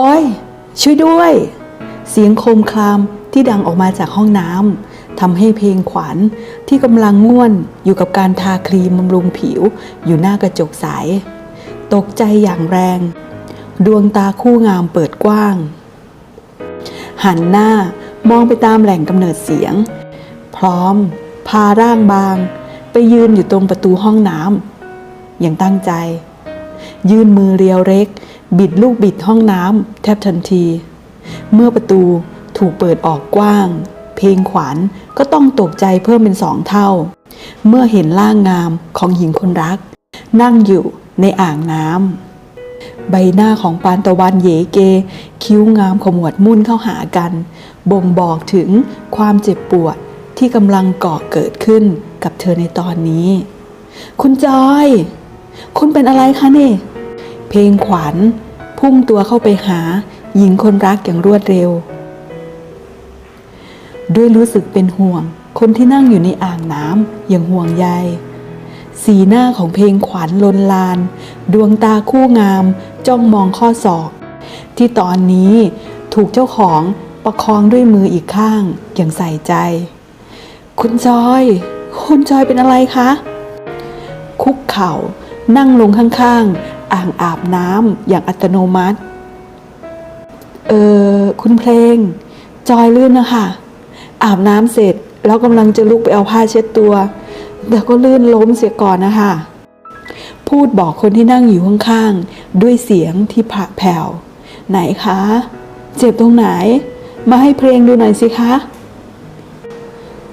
โอ้ย ช่วยด้วย เสียงโคมครามที่ดังออกมาจากห้องน้ำทำให้เพลงขวัญที่กำลังง่วนอยู่กับการทาครีมบำรุงผิวอยู่หน้ากระจกใสตกใจอย่างแรง ดวงตาคู่งามเปิดกว้าง หันหน้ามองไปตามแหล่งกำเนิดเสียง พร้อม พาร่างบาง ไปยืนอยู่ตรงประตูห้องน้ำอย่างตั้งใจ ยื่นมือเรียวเล็ก บิดลูกบิดห้องน้ำแทบทันที เมื่อประตูถูกเปิดออกกว้าง เพลงขวัญก็ต้องตกใจเพิ่มเป็นสองเท่า เมื่อเห็นร่างงามของหญิงคนรัก นั่งอยู่ในอ่างน้ำใบหน้าของปานตะวันเยเก คิ้วงามขมวดมุ่นเข้าหากัน บ่งบอกถึงความเจ็บปวดที่กำลังก่อเกิดขึ้นกับเธอในตอนนี้ คุณจอย คุณเป็นอะไรคะเนี่ เพลงขวัญ พุ่งตัวเข้าไปหาหญิงคนรักอย่างรวดเร็ว ด้วยรู้สึกเป็นห่วง คนที่นั่งอยู่ในอ่างน้ำอย่างห่วงใย สีหน้าของเพลงขวัญลนลาน ดวงตาคู่งาม จ้องมองข้อศอก ที่ตอนนี้ถูกเจ้าของประคองด้วยมืออีกข้างอย่างใส่ใจ คุณจอย คุณจอยเป็นอะไรคะ คุกเข่านั่งลงข้างๆ อ่างอาบน้ำอย่างอัตโนมัติ เออคุณเพลง จอยลื่นนะคะอาบน้ำเสร็จแล้วกำลังจะลุกไปเอาผ้าเช็ดตัว แต่ก็ลื่นล้มเสียก่อนนะคะ พูดบอกคนที่นั่งอยู่ข้างๆ ด้วยเสียงที่ผะแผ่ว ไหนคะ เจ็บตรงไหน มาให้เพลงดูหน่อยสิคะ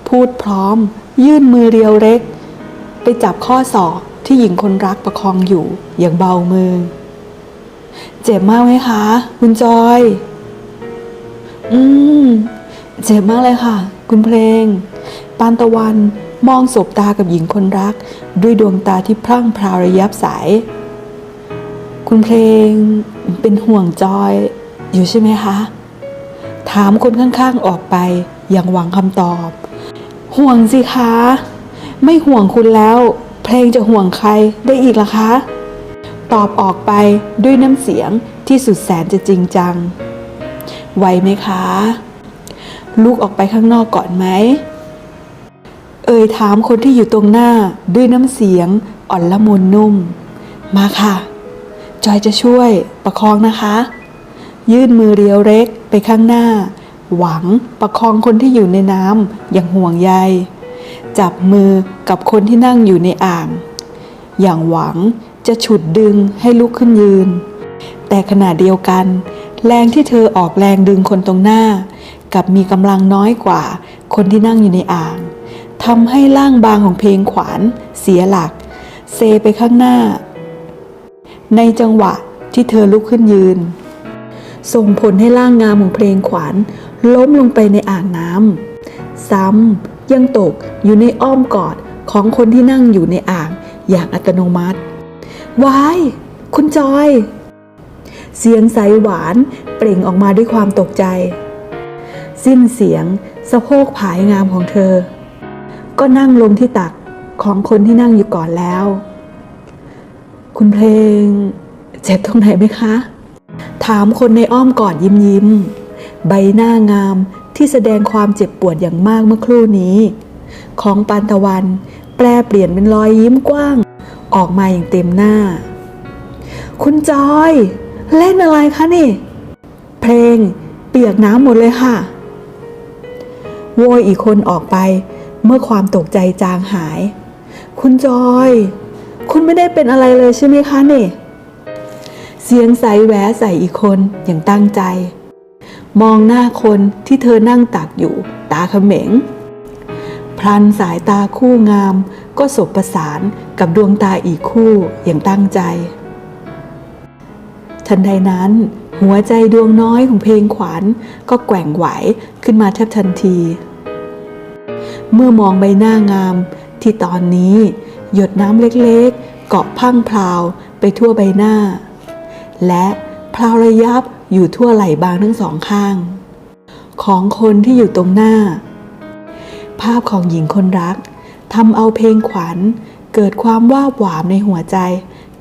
พูดพร้อม ยื่นมือเรียวเล็ก ไปจับข้อศอก ที่หญิงคนรักประคองอยู่อย่างเบามือ เจ็บมากไหมคะ คุณจอย อืม เจ็บมากเลยค่ะ คุณเพลง ปานตะวันมองสบตากับหญิงคนรัก ด้วยดวงตาที่พรั่งพราวระยับสาย คุณเพลงเป็นห่วงจอย อยู่ใช่ไหมคะ ถามคนข้างๆออกไปอย่างหวังคำตอบ ห่วงสิคะ ไม่ห่วงคุณแล้ว เพลงจะห่วงใครได้อีกล่ะคะ ตอบออกไปด้วยน้ำเสียงที่สุดแสนจะจริงจัง ไหวไหมคะ ลูกออกไปข้างนอกก่อนไหม เอ่ยถามคนที่อยู่ตรงหน้าด้วยน้ำเสียงอ่อนละมุนนุ่ม มาค่ะ จอยจะช่วยประคองนะคะ ยื่นมือเรียวเล็กไปข้างหน้า หวังประคองคนที่อยู่ในน้ำอย่างห่วงใย จับมือกับคนที่นั่งอยู่ในอ่าง อย่างหวังจะฉุดดึงให้ลุกขึ้นยืน แต่ขณะเดียวกัน แรงที่เธอออกแรงดึงคนตรงหน้า กับมีกำลังน้อยกว่า คนที่นั่งอยู่ในอ่างทำให้ร่างบางของเพลงขวานเสียหลัก เซไปข้างหน้า ในจังหวะที่เธอลุกขึ้นยืน ส่งผลให้ร่างงามของเพลงขวานล้มลงไปในอ่างน้ำซ้ำ ยังตกอยู่ในอ้อมกอดของคนที่นั่งอยู่ในอ่างอย่างอัตโนมัติวายคุณจอย เสียงใสหวานเปล่งออกมาด้วยความตกใจ สิ้นเสียงสะโพกผายงามของเธอ ก็นั่งลงที่ตักของคนที่นั่งอยู่ก่อนแล้ว คุณเพลง เจ็บตรงไหนไหมคะ ถามคนในอ้อมกอดยิ้มยิ้ม ใบหน้างาม ที่แสดงความเจ็บปวดอย่างมากเมื่อครู่นี้ ของปานตะวัน แปลเปลี่ยนเป็นรอยยิ้มกว้าง ออกมาอย่างเต็มหน้า คุณจอย เล่นอะไรคะนี่ เพลง เปียกน้ำหมดเลยค่ะ โวยอีกคนออกไป เมื่อความตกใจจางหาย คุณจอย คุณไม่ได้เป็นอะไรเลยใช่ไหมคะนี่เสียงใสแหวใส่อีกคนอย่างตั้งใจ มองหน้าคนที่เธอนั่งตักอยู่ ตาเขม็ง พลันสายตาคู่งาม ก็สบประสานกับดวงตาอีกคู่อย่างตั้งใจ ทันใดนั้น หัวใจดวงน้อยของเพลงขวัญก็แกว่งไหวขึ้นมาแทบทันที เมื่อมองใบหน้างามที่ตอนนี้หยดน้ำเล็กๆ เกาะพังพราวไปทั่วใบหน้า และพราวระยับ อยู่ทั่วไหล่บางทั้งสองข้าง ของคนที่อยู่ตรงหน้า ภาพของหญิงคนรักทำเอาเพลงขวัญเกิดความว่าหวามในหัวใจ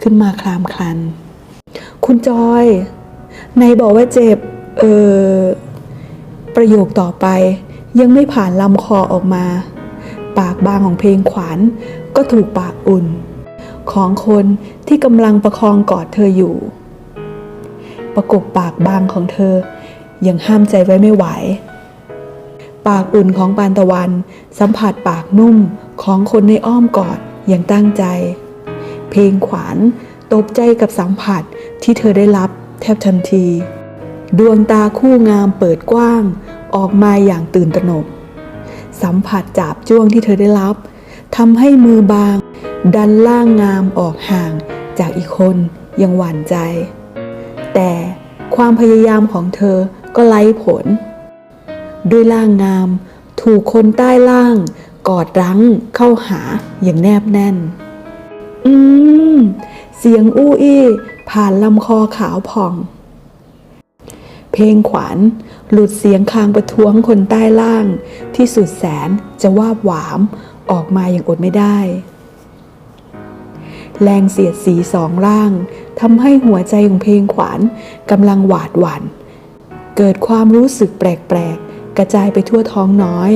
ขึ้นมาคลามคลัน คุณจอยในบอกว่าเจ็บ เออ ประโยคต่อไปยังไม่ผ่านลำคอออกมา ปากบางของเพลงขวัญก็ถูกปากอุ่น ของคนที่กำลังประคองกอดเธออยู่ ประกบปากบางของเธอ ยังห้ามใจไว้ไม่ไหว ปากอุ่นของปานตะวัน สัมผัสปากนุ่มของคนในอ้อมกอดอย่างตั้งใจ เพลงขวานตกใจกับสัมผัสที่เธอได้รับแทบทันที ดวงตาคู่งามเปิดกว้าง ออกมาอย่างตื่นตระหนก สัมผัสจับจ้วงที่เธอได้รับทำให้มือบาง ดันล่างงามออกห่างจากอีกคนยังหวั่นใจ แต่ความพยายามของเธอก็ไร้ผล ด้วยล่างงาม ถูกคนใต้ล่าง กอดรั้งเข้าหาอย่างแนบแน่น อืม เสียงอู้อี้ผ่านลำคอขาวผ่อง เพลงขวัญหลุดเสียงคางประท้วงคนใต้ล่าง ที่สุดแสนจะวาบหวามออกมาอย่างอดไม่ได้ แรงเสียดสีสองร่างทำให้หัวใจของเพลงขวัญกำลังหวาดหวัน่นเกิดความรู้สึกแปลกๆ กระจายไปทั่วท้องน้อย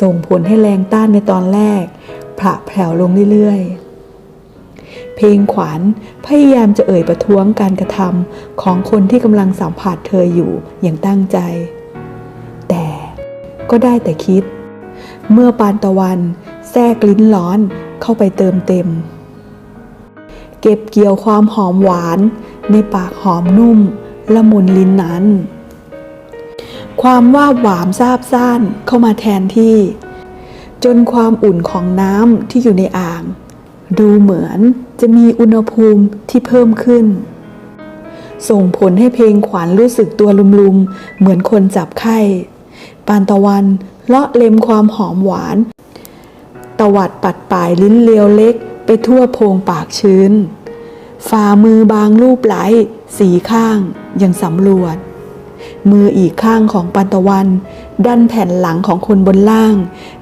ส่งผลให้แรงต้านในตอนแรกผละแผ่วลงเรื่อยๆ เพลงขวัญพยายามจะเอ่ยประท้วงการกระทำของคนที่กำลังสัมผัสเธออยู่อย่างตั้งใจ แต่ก็ได้แต่คิด เมื่อปานตะวันแทรกลิ้นร้อนเข้าไปเติมเต็ม เก็บเกี่ยวความหอมหวาน ในปากหอมนุ่ม ละมุนลิ้นนั้น ความว่าหวามซาบซ่านเข้ามาแทนที่ จนความอุ่นของน้ำที่อยู่ในอ่าง ดูเหมือนจะมีอุณหภูมิที่เพิ่มขึ้น ส่งผลให้เพลงขวัญรู้สึกตัวลุมๆ เหมือนคนจับไข้ปานตะวันเลาะเล็มความหอมหวาน ตวัดปัดปลายลิ้นเลียวเล็ก ไปทั่วโพรงปากชื้น ฝ่ามือบางรูปไหลสีข้างยังสำรวจ มืออีกข้างของปันตะวัน ดันแผ่นหลังของคนบนล่าง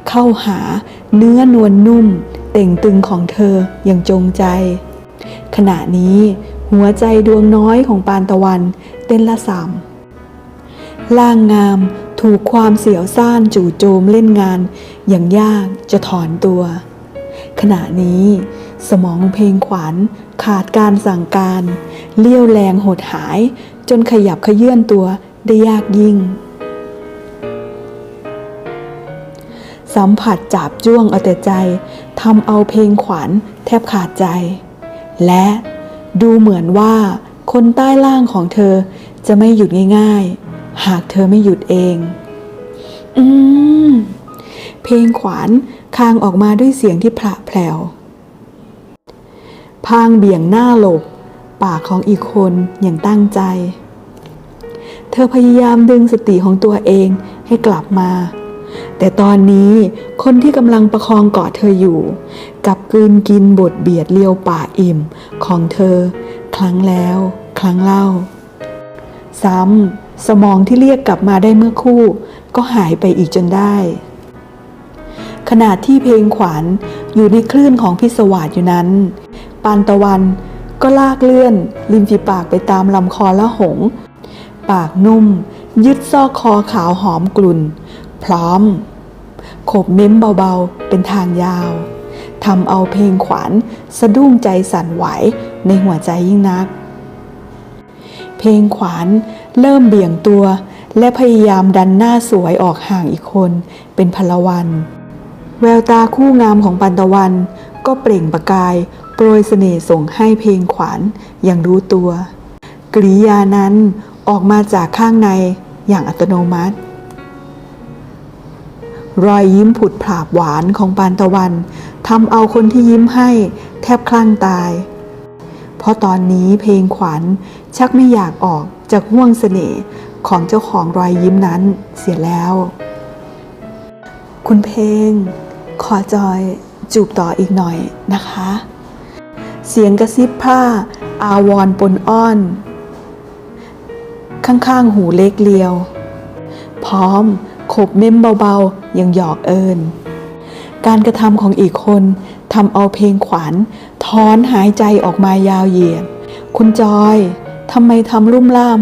เข้าหาเนื้อนวลนนุ่ม เต่งตึงของเธออย่างจงใจ ขณะนี้หัวใจดวงน้อยของปานตะวันเต้นละสามล่างงามถูกความเสียวซ่านจู่โจมเล่นงาน อย่างยากจะถอนตัว ขณะนี้ สมองเพลงขวัญขาดการสั่งการ เลี้ยวแรงหดหาย จนขยับขยื่นตัวได้ยากยิ่ง สัมผัสจับจ้วงเอาแต่ใจทำเอาเพลงขวัญแทบขาดใจ และดูเหมือนว่าคนใต้ล่างของเธอจะไม่หยุดง่าย ๆ หากเธอไม่หยุดเอง อืม เพลงขวานคางออกมาด้วยเสียงที่พระแผลวพางเบี่ยงหน้าหลบ ปากของอีกคนอย่างตั้งใจ เธอพยายามดึงสติของตัวเองให้กลับมา แต่ตอนนี้คนที่กำลังประคองกอดเธออยู่ กับกลืนกินบทเบียดเลียวปากอิ่มของเธอ ครั้งแล้ว ครั้งเล่า ซ้ำสมองที่เรียกกลับมาได้เมื่อคู่ ก็หายไปอีกจนได้ ขณะที่เพลงขวัญอยู่ในคลื่นของพิศวาสอยู่นั้น ปานตะวันก็ลากเลื่อนริมฝีปากไปตามลำคอละหง ปากนุ่ม ยึดซอกคอขาวหอมกลุ่น พร้อม ขบเม้มเบาๆ เป็นทางยาวทำเอาเพลงขวัญสะดุ้งใจสั่นไหวในหัวใจยิ่งนัก เพลงขวานเริ่มเบี่ยงตัว และพยายามดันหน้าสวยออกห่างอีกคน เป็นพลวัน แววตาคู่งามของปันตะวัน ก็เปล่งประกาย โปรยเสน่ห์ส่งให้เพลงขวานอย่างรู้ตัว กริยานั้นออกมาจากข้างในอย่างอัตโนมัติ รอยยิ้มผุดผาบหวานของปานตะวันทำเอาคนที่ยิ้มให้แทบคลั่งตาย เพราะตอนนี้เพลงขวัญชักไม่อยากออกจากห่วงเสน่ห์ของเจ้าของรอยยิ้มนั้นเสียแล้ว คุณเพลง ขอจอยจูบต่ออีกหน่อยนะคะ เสียงกระซิบผ้า อาวรปนอ้อน ข้างๆ หูเล็กเลียว พร้อมขบเม้มเบาๆ ยังหยอกเอิญการกระทำของอีกคนทำเอาเพลงขวัญถอนหายใจออกมายาวเหยียด คุณจอยทำไมทำรุ่มล่าม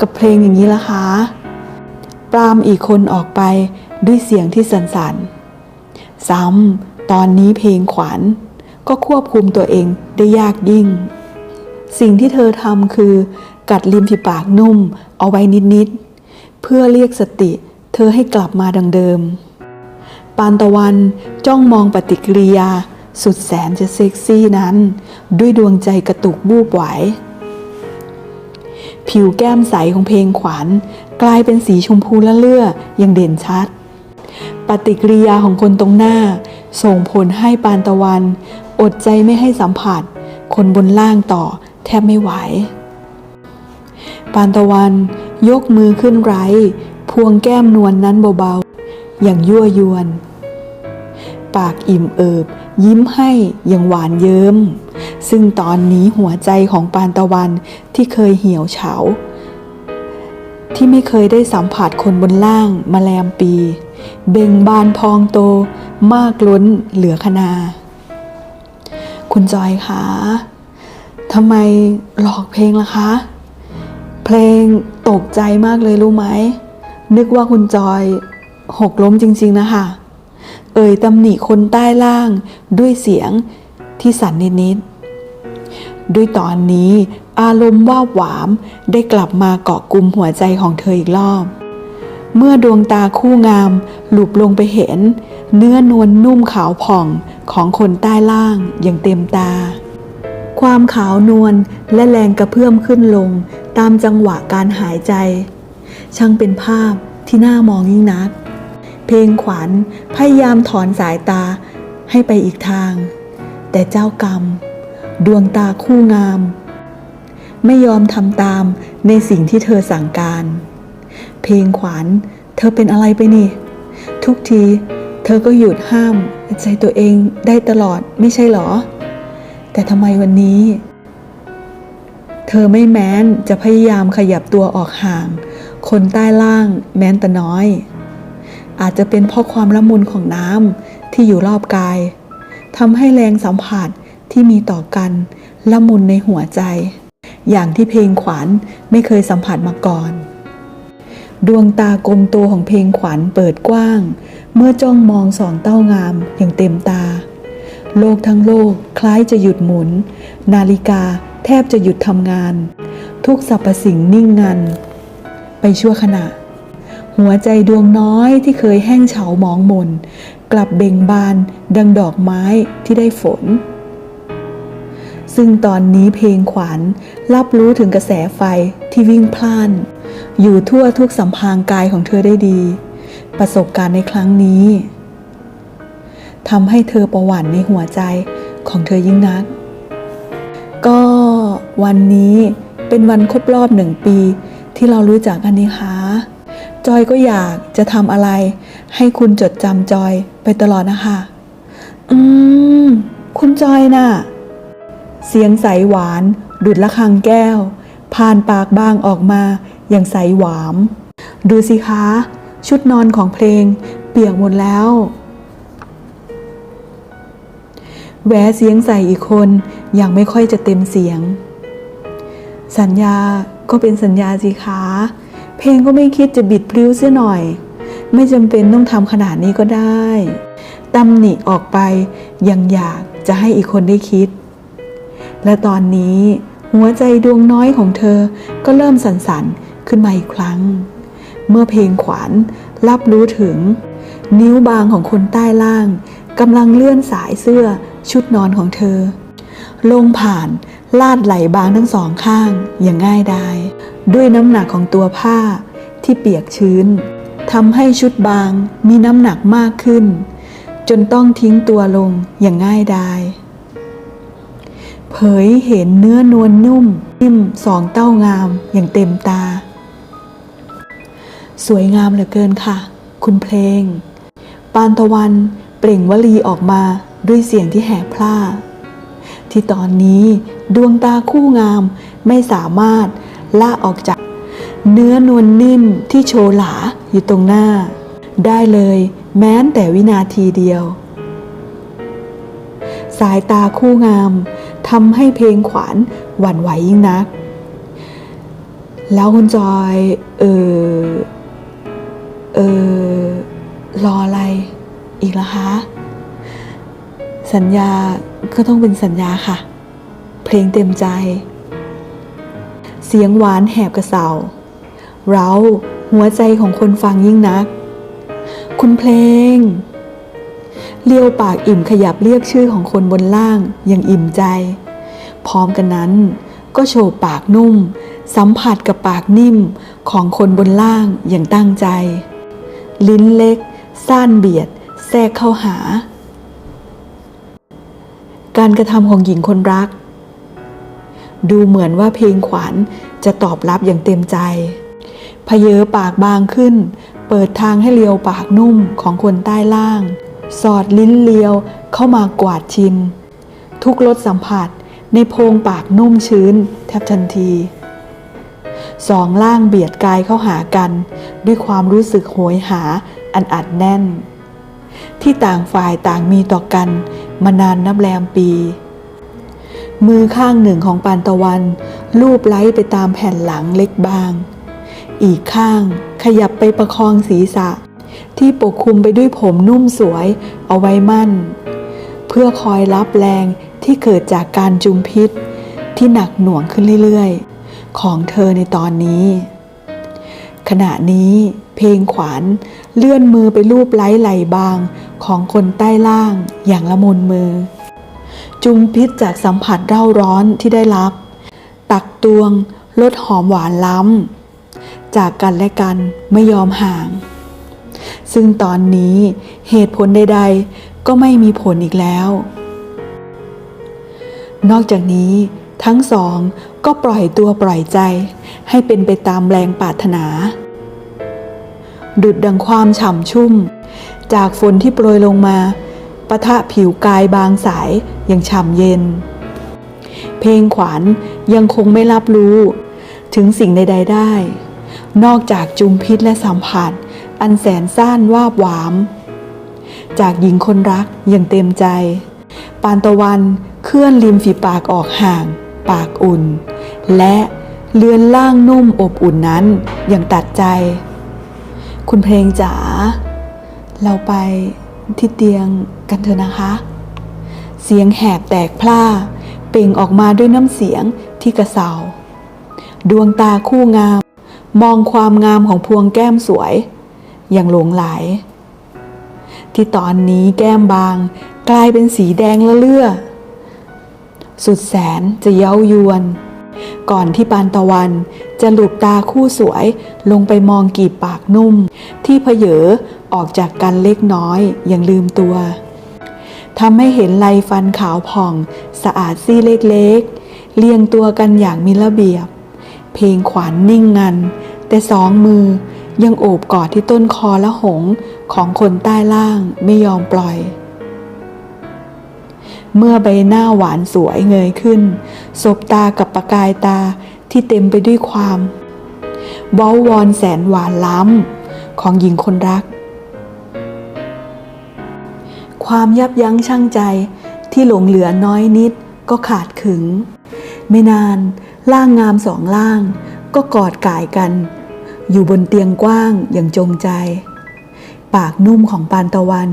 กับเพลงอย่างนี้ล่ะคะ ปรามอีกคนออกไปด้วยเสียงที่สันส่นๆ ซ้ำตอนนี้เพลงขวัญก็ควบคุมตัวเองได้ยากยิ่ง สิ่งที่เธอทำคือ กัดริมฝีปากนุ่มเอาไว้นิดๆเพื่อเรียกสติเธอให้กลับมาดังเดิม ปานตะวันจ้องมองปฏิกิริยาสุดแสนจะเซ็กซี่นั้น ด้วยดวงใจกระตุกบูบไหว ผิวแก้มใสของเพลงขวัญกลายเป็นสีชมพูละเลื่ออย่างเด่นชัด ปฏิกิริยาของคนตรงหน้า ส่งผลให้ปานตะวัน อดใจไม่ให้สัมผัส คนบนล่างต่อแทบไม่ไหว ปานตะวันยกมือขึ้นไร้ พวงแก้มนวลนนั้นเบาๆ อย่างยั่วยวน ปากอิ่มเอิบ ยิ้มให้อย่างหวานเยิ้ม ซึ่งตอนนี้หัวใจของปานตะวันที่เคยเหี่ยวเฉาที่ไม่เคยได้สัมผัสคนบนล่างมาแลมปี เบ่งบานพองโตมากล้นเหลือขนาคุณจอยคะทำไมหลอกเพลงล่ะคะ เพลงตกใจมากเลยรู้ไหม นึกว่าคุณจอยหกล้มจริง ๆ นะคะ เอ่ยตำหนิคนใต้ล่างด้วยเสียงที่สั่นนิดๆ ด้วยตอนนี้อารมณ์ว่าหวามได้กลับมาเกาะกลุ่มหัวใจของเธออีกรอบ เมื่อดวงตาคู่งาม หลุบลงไปเห็น เนื้อนวลนุ่มขาวผ่องของคนใต้ล่างอย่างเต็มตา ความขาวนวลและแรงกระเพื่อมขึ้นลง ตามจังหวะการหายใจ ช่างเป็นภาพที่น่ามองยิ่งนัก เพลงขวัญพยายามถอนสายตาให้ไปอีกทาง แต่เจ้ากรรม ดวงตาคู่งาม ไม่ยอมทำตามในสิ่งที่เธอสั่งการ เพลงขวัญเธอเป็นอะไรไปนี่ ทุกที เธอก็หยุดห้าม ใจตัวเองได้ตลอดไม่ใช่หรอ แต่ทำไมวันนี้ เธอไม่แม้นจะพยายามขยับตัวออกห่าง คนใต้ล่างแม้นแต่น้อย อาจจะเป็นเพราะความละมุนของน้ำที่อยู่รอบกายทำให้แรงสัมผัสที่มีต่อกันละมุนในหัวใจ อย่างที่เพลงขวัญไม่เคยสัมผัสมาก่อน ดวงตากลมโตของเพลงขวัญเปิดกว้าง เมื่อจ้องมองสองเต้างามอย่างเต็มตา โลกทั้งโลกคล้ายจะหยุดหมุน นาฬิกาแทบจะหยุดทำงาน ทุกสรรพสิ่งนิ่งงัน ไปชั่วขณะ หัวใจดวงน้อยที่เคยแห้งเฉาหมองมน กลับเบ่งบานดังดอกไม้ที่ได้ฝนซึ่งตอนนี้เพลงขวัญรับรู้ถึงกระแสไฟที่วิ่งพล่าน อยู่ทั่วทุกสัมพางกายของเธอได้ดี ประสบการณ์ในครั้งนี้ทำให้เธอประหวั่นในหัวใจของเธอยิ่งนัก ก็วันนี้เป็นวันครบรอบหนึ่งปี ที่เรารู้จักกันนี่คะจอยก็อยากจะทำอะไร ให้คุณจดจำจอยไปตลอดนะคะ อืม คุณจอยน่ะ เสียงใสหวาน ดุดละคังแก้ว ผ่านปากบางออกมา อย่างใสหวาม ดูสิคะ ชุดนอนของเพลง เปียกหมดแล้วแหวเสียงใส่อีกคนยังไม่ค่อยจะเต็มเสียง สัญญาก็เป็นสัญญาสิคะ เพลงก็ไม่คิดจะบิดพลิ้วเสียหน่อย ไม่จำเป็นต้องทำขนาดนี้ก็ได้ตำหนิออกไปยังอยากจะให้อีกคนได้คิด และตอนนี้หัวใจดวงน้อยของเธอก็เริ่มสั่นๆ ขึ้นมาอีกครั้ง เมื่อเพลงขวัญรับรู้ถึง นิ้วบางของคนใต้ล่างกำลังเลื่อนสายเสื้อชุดนอนของเธอ ลงผ่านลาดไหลบางทั้งสองข้างอย่างง่ายดายด้วยน้ำหนักของตัวผ้าที่เปียกชื้นทำให้ชุดบางมีน้ำหนักมากขึ้น จนต้องทิ้งตัวลงอย่างง่ายดายเผยเห็นเนื้อนวลนุ่มนิ่มสองเต้างามอย่างเต็มตา สวยงามเหลือเกินค่ะ คุณเพลง ปานตะวันเปล่งวลีออกมาด้วยเสียงที่แหบพร่า ที่ตอนนี้ดวงตาคู่งามไม่สามารถละออกจาก เนื้อนวลนิ่มที่โชหลาอยู่ตรงหน้า ได้เลยแม้นแต่วินาทีเดียว สายตาคู่งามทำให้เพลงขวัญหวั่นไหวยิ่งนัก แล้วคุณจอย เออ เออ รออะไรอีกละคะ สัญญาก็ต้องเป็นสัญญาค่ะ เพลงเต็มใจ เสียงหวานแหบกระเสาเราหัวใจของคนฟังยิ่งนัก คุณเพลง เลี้ยวปากอิ่มขยับเรียกชื่อของคนบนล่างอย่างอิ่มใจ พร้อมกันนั้น ก็โชว์ปากนุ่ม สัมผัสกับปากนิ่มของคนบนล่างอย่างตั้งใจ ลิ้นเล็ก ซ่านเบียด แทรกเข้าหา การกระทำของหญิงคนรัก ดูเหมือนว่าเพลงขวัญจะตอบรับอย่างเต็มใจพเยอปากบางขึ้น เปิดทางให้เลียวปากนุ่มของคนใต้ล่าง สอดลิ้นเลียวเข้ามากวาดชิม ทุกรสสัมผัสในโพรงปากนุ่มชื้น แทบทันที สองล่างเบียดกายเข้าหากัน ด้วยความรู้สึกโหยหาอันอัดแน่น ที่ต่างฝ่ายต่างมีต่อกัน มานานนับแรมปี มือข้างหนึ่งของปานตะวัน ลูบไล้ไปตามแผ่นหลังเล็กบาง อีกข้างขยับไปประคองศีรษะ ที่ปกคลุมไปด้วยผมนุ่มสวยเอาไว้มั่น เพื่อคอยรับแรงที่เกิดจากการจุมพิษที่หนักหน่วงขึ้นเรื่อยๆ ของเธอในตอนนี้ ขณะนี้เพลงขวานเลื่อนมือไปลูบไล้ไหลบางของคนใต้ล่างอย่างละมุนมือ จุมพิษจากสัมผัสเร่าร้อนที่ได้รับ ตักตวงลดหอมหวานล้ำ จากกันและกันไม่ยอมห่าง ซึ่งตอนนี้เหตุผลใดๆ ก็ไม่มีผลอีกแล้ว นอกจากนี้ทั้งสอง ก็ปล่อยตัวปล่อยใจ ให้เป็นไปตามแรงปรารถนา ดุดดังความฉ่ำชุ่ม จากฝนที่โปรยลงมาปะทะผิวกายบางสายอย่างฉ่ำเย็น เพลงขวัญยังคงไม่รับรู้ ถึงสิ่งใดๆได้ นอกจากจุมพิษและสัมผัส อันแสนซ่านวาบหวาม จากหญิงคนรักอย่างเต็มใจ ปานตะวันเคลื่อนริมฝีปากออกห่าง ปากอุ่น และเลือนล่างนุ่มอบอุ่นนั้นอย่างตัดใจ คุณเพลงจ๋าเราไปที่เตียงกันเถอะนะคะ เสียงแหบแตกพล่า เปล่งออกมาด้วยน้ำเสียงที่กระเซาดวงตาคู่งาม มองความงามของพวงแก้มสวย อย่างหลงไหล ที่ตอนนี้แก้มบางกลายเป็นสีแดงละเลื่อ สุดแสนจะเย้ายวน ก่อนที่ปานตะวันจะหลุบตาคู่สวยลงไปมองกีบปากนุ่ม ที่เพเยอออกจากกันเล็กน้อยอย่างลืมตัวทำให้เห็นลายฟันขาวผ่องสะอาดซี่เล็กๆ เรียงตัวกันอย่างมีระเบียบ เพลงขวานนิ่งงัน แต่สองมือยังโอบกอดที่ต้นคอและหงของคนใต้ล่างไม่ยอมปล่อย เมื่อใบหน้าหวานสวยเงยขึ้น สบตากับประกายตาที่เต็มไปด้วยความเว้าวอนแสนหวานล้ำของหญิงคนรัก ความยับยั้งชั่งใจที่หลงเหลือน้อยนิดก็ขาดขึง ไม่นานร่างงามสองล่าง ก็กอดก่ายกัน อยู่บนเตียงกว้างอย่างจงใจ ปากนุ่มของปานตะวัน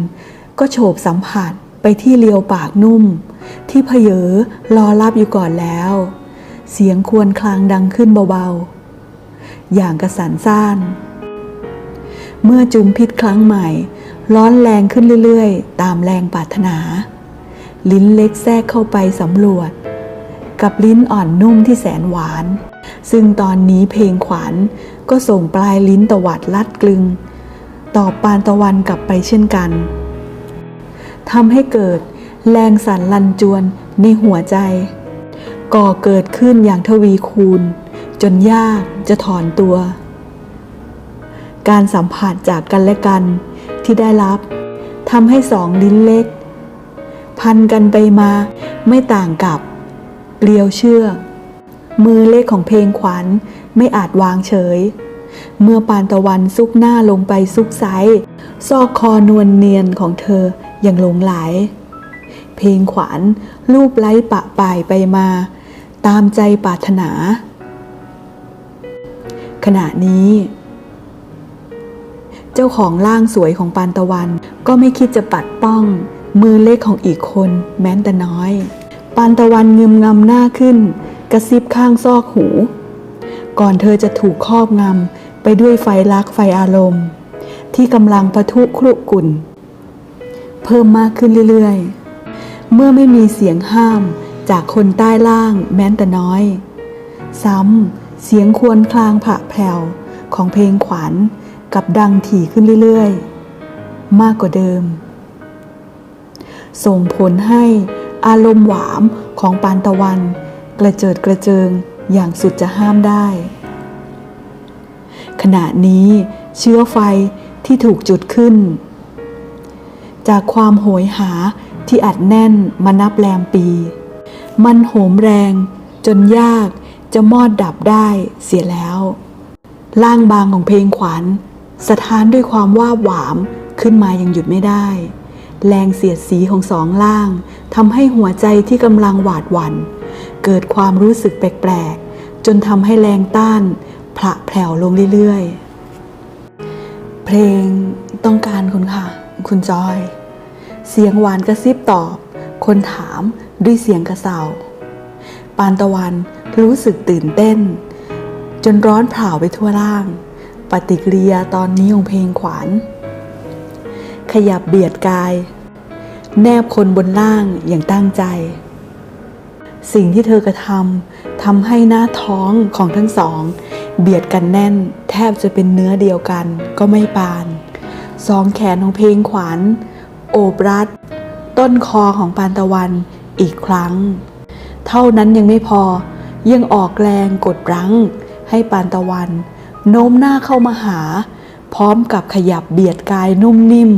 ก็โฉบสัมผัส ไปที่เลียวปากนุ่ม ที่เพเยอรอรับอยู่ก่อนแล้ว เสียงควรคลางดังขึ้นเบาๆ อย่างกระสันซ่าน เมื่อจุมพิษครั้งใหม่ ร้อนแรงขึ้นเรื่อยๆ ตามแรงปรารถนา ลิ้นเล็กแทรกเข้าไปสำรวจ กับลิ้นอ่อนนุ่มที่แสนหวาน ซึ่งตอนนี้เพลงขวัญก็ส่งปลายลิ้นตวัดลัดกลึง ตอบปานตะวันกลับไปเช่นกัน ทำให้เกิดแรงสั่นลันจวนในหัวใจ ก่อเกิดขึ้นอย่างทวีคูณ จนยากจะถอนตัว การสัมผัสจากกันและกันที่ได้รับทำให้สองลิ้นเล็ก พันกันไปมาไม่ต่างกับเกลียวเชือกมือเล็กของเพลงขวัญไม่อาจวางเฉย เมื่อปานตะวันซุกหน้าลงไปซุกไซซอกคอนวลเนียนของเธอ อย่างหลงไหล เพลงขวัญลูบไล้ปะป่ายไปมา ตามใจปรารถนา ขณะนี้ เจ้าของร่างสวยของปานตะวัน ก็ไม่คิดจะปัดป้อง มือเล็กของอีกคนแม้แต่น้อย ปานตะวันงึมงำหน้าขึ้น กระซิบข้างซอกหู ก่อนเธอจะถูกครอบงำไปด้วยไฟรักไฟอารมณ์ ที่กำลังปะทุครุกุ่น เพิ่มมากขึ้นเรื่อยๆ เมื่อไม่มีเสียงห้ามจากคนใต้ล่างแม้แต่น้อย ซ้ำเสียงควรคลางผะแผ่วของเพลงขวัญกับดังถี่ขึ้นเรื่อยๆ มากกว่าเดิม ส่งผลให้อารมณ์หวามของปานตะวัน กระเจิดกระเจิงอย่างสุดจะห้ามได้ ขณะนี้เชื้อไฟที่ถูกจุดขึ้น จากความโหยหาที่อัดแน่นมานับแรมปี มันโหมแรงจนยากจะมอดดับได้เสียแล้วล่างบางของเพลงขวัญสถานด้วยความว่าหวามขึ้นมายังหยุดไม่ได้ แรงเสียดสีของสองล่างทำให้หัวใจที่กำลังหวาดหวัน่นเกิดความรู้สึกแปลกๆ จนทำให้แรงต้านผละแผ่วลงเรื่อยๆ เพลงต้องการคุณค่ะ คุณจอย เสียงหวานกระซิบตอบ คนถามด้วยเสียงกระเซาปานตะวันรู้สึกตื่นเต้น จนร้อนเผาไปทั่วร่าง ปฏิกิริยาตอนนี้ของเพลงขวาน ขยับเบียดกาย แนบคนบนล่างอย่างตั้งใจ สิ่งที่เธอกระทำทำให้หน้าท้องของทั้งสอง เบียดกันแน่น แทบจะเป็นเนื้อเดียวกันก็ไม่ปาน สองแขนของเพลงขวาน อบรัดต้นคอของปานตะวันอีกครั้ง เท่านั้นยังไม่พอยังออกแรงกดรั้ง ให้ปานตะวัน โน้มหน้าเข้ามาหา พร้อมกับขยับเบียดกายนุ่มนิ่ม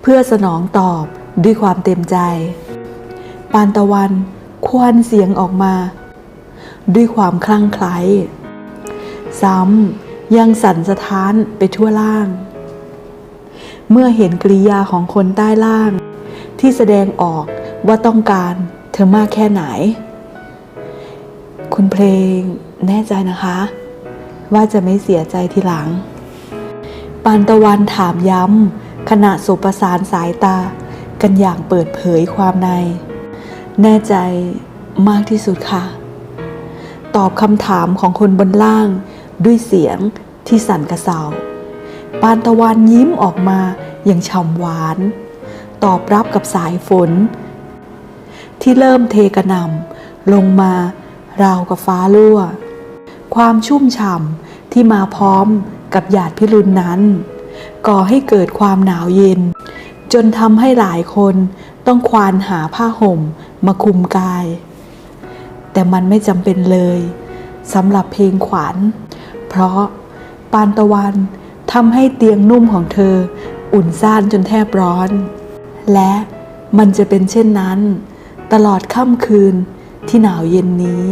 เพื่อสนองตอบด้วยความเต็มใจ ปานตะวันควนเสียงออกมา ด้วยความคลั่งไคล้ซ้ำยังสั่นสะท้านไปทั่วล่าง เมื่อเห็นกริยาของคนใต้ล่าง ที่แสดงออกว่าต้องการเธอมากแค่ไหน คุณเพลงแน่ใจนะคะ ว่าจะไม่เสียใจทีหลัง ปานตะวันถามย้ำขณะสบประสานสายตา กันอย่างเปิดเผยความใน แน่ใจมากที่สุดค่ะ ตอบคำถามของคนบนล่างด้วยเสียงที่สั่นกระเซา ปานตะวันยิ้มออกมาอย่างฉ่ำหวาน ตอบรับกับสายฝน ที่เริ่มเทกระนำลงมาราวกับฟ้ารั่ว ความชุ่มฉ่ำที่มาพร้อมกับหยาดพิรุณนั้น ก่อให้เกิดความหนาวเย็น จนทำให้หลายคนต้องควานหาผ้าห่มมาคุมกาย แต่มันไม่จำเป็นเลยสำหรับเพลงขวัญ เพราะปานตะวัน ทำให้เตียงนุ่มของเธอ อุ่นซ่านจนแทบร้อน และมันจะเป็นเช่นนั้น ตลอดค่ำคืนที่หนาวเย็นนี้